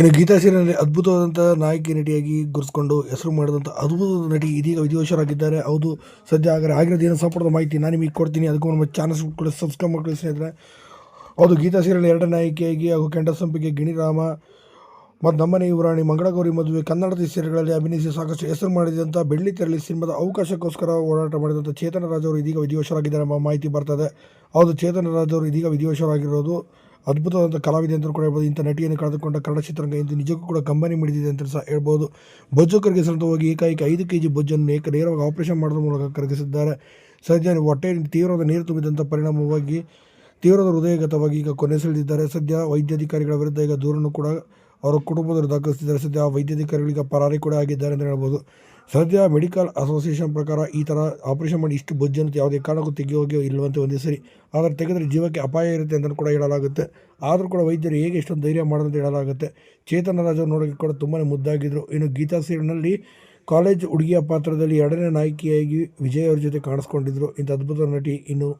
ಇನ್ನು ಗೀತಾ ಸೀರಿಯಲ್ನಲ್ಲಿ ಅದ್ಭುತವಾದಂಥ ನಾಯಕಿ ನಟಿಯಾಗಿ ಗುರುಸ್ಕೊಂಡು ಹೆಸರು ಮಾಡಿದಂಥ ಅದ್ಭುತ ನಟಿ ಇದೀಗ ವಿಧಿವಶರಾಗಿದ್ದಾರೆ ಹೌದು, ಸದ್ಯ ಆಗರೆ ಆಗಿರೋದು ಏನೋ? ಸಂಪೂರ್ಣ ಮಾಹಿತಿ ನಾನು ನಿಮಗೆ ಕೊಡ್ತೀನಿ. ಅದಕ್ಕೂ ನಮ್ಮ ಚಾನಲ್ಸ್ ಕೂಡ ಸಬ್ಸ್ಕ್ರೈಬ್ ಮಾಡ್ಕೊಳ್ಳಿ ಸ್ನೇಹಿತರೆ. ಹೌದು, ಗೀತಾ ಸೀರಿಯಲ್ ಎರಡನೇ ನಾಯಕಿಯಾಗಿ ಹಾಗೂ ಕೆಂಡ ಸಂಪಿಗೆ ಗಿಣಿರಾಮ ಮತ್ತು ನಮ್ಮನೆ ಯುವರಾಣಿ ಮಂಗಳಗೌರಿ ಮದುವೆ ಕನ್ನಡದ ಸೀರೆಗಳಲ್ಲಿ ಅಭಿನಯಿಸಿ ಸಾಕಷ್ಟು ಹೆಸರು ಮಾಡಿದಂಥ ಬೆಳ್ಳಿ ತೆರಳಿ ಸಿನಿಮಾದ ಅವಕಾಶಕ್ಕೋಸ್ಕರ ಹೋರಾಟ ಮಾಡಿದಂಥ ಚೇತನ ರಾಜ್ ಅವರು ಇದೀಗ ವಿಧಿವಶರಾಗಿದ್ದಾರೆ ಎಂಬ ಮಾಹಿತಿ ಬರ್ತದೆ. ಹೌದು, ಚೇತನ ರಾಜ್ ಅವರು ಇದೀಗ ವಿಧಿವಶರಾಗಿರೋದು ಅದ್ಭುತವಾದಂಥ ಕಲಾವಿದೆ ಅಂತ ಕೂಡ ಹೇಳ್ಬೋದು. ಇಂಥ ನಟಿಯನ್ನು ಕಳೆದುಕೊಂಡ ಕನ್ನಡ ಚಿತ್ರರಂಗ ಇಂದು ನಿಜಕ್ಕೂ ಕೂಡ ಕಂಬನಿ ಮಿಡಿದಿದೆ ಅಂತ ಸಹ ಹೇಳ್ಬೋದು. ಬೊಜ್ಜು ಕರಗಿಸಲು ಹೋಗಿ ಏಕಾಏಕಿ ಐದು ಕೆ ಜಿ ಬೊಜ್ಜನ್ನು ಏಕ ನೇರವಾಗಿ ಆಪರೇಷನ್ ಮಾಡೋದ್ರ ಮೂಲಕ ಕರಗಿಸಿದ್ದಾರೆ. ಸದ್ಯ ಹೊಟ್ಟೆ ತೀವ್ರವಾದ ನೀರು ತುಂಬಿದಂಥ ಪರಿಣಾಮವಾಗಿ ತೀವ್ರದ ಹೃದಯಗತವಾಗಿ ಈಗ ಕೊನೆಸೆಳೆದಿದ್ದಾರೆ ಸದ್ಯ ವೈದ್ಯಾಧಿಕಾರಿಗಳ ವಿರುದ್ಧ ಈಗ ದೂರನ್ನು ಕೂಡ ಅವರ ಕುಟುಂಬದವರು ದಾಖಲಿಸಿದ್ದಾರೆ ಸದ್ಯ ಆ ವೈದ್ಯಾಧಿಕಾರಿಗಳಿಗೆ ಪರಾರಿ ಕೂಡ ಆಗಿದ್ದಾರೆ ಅಂತ ಹೇಳ್ಬೋದು. ಸದ್ಯ ಮೆಡಿಕಲ್ ಅಸೋಸಿಯೇಷನ್ ಪ್ರಕಾರ ಈ ಥರ ಆಪರೇಷನ್ ಮಾಡಿ ಇಷ್ಟು ಬೊಜ್ಜನ್ನು ಯಾವುದೇ ಕಾರಣಕ್ಕೂ ತೆಗೆಯೋಗೆ ಇಲ್ಲವಂತೆ ಒಂದೇ ಸರಿ. ಆದರೆ ತೆಗೆದರೆ ಜೀವಕ್ಕೆ ಅಪಾಯ ಇರುತ್ತೆ ಅಂತ ಕೂಡ ಹೇಳಲಾಗುತ್ತೆ. ಆದರೂ ಕೂಡ ವೈದ್ಯರು ಹೇಗೆ ಇಷ್ಟೊಂದು ಧೈರ್ಯ ಮಾಡೋದಂತ ಹೇಳಲಾಗುತ್ತೆ. ಚೇತನ ರಾಜ ನೋಡೋಕೆ ನೋಡೋಕ್ಕೆ ಕೂಡ ತುಂಬಾ ಮುದ್ದಾಗಿದ್ದರು ಇನ್ನು ಗೀತಾ ಸೀರಿನಲ್ಲಿ ಕಾಲೇಜ್ ಹುಡುಗಿಯ ಪಾತ್ರದಲ್ಲಿ ಎರಡನೇ ನಾಯಕಿಯಾಗಿ ವಿಜಯ್ ಅವ್ರ ಜೊತೆ ಕಾಣಿಸ್ಕೊಂಡಿದ್ರು. ಇಂಥ ಅದ್ಭುತ ನಟಿ ಇನ್ನು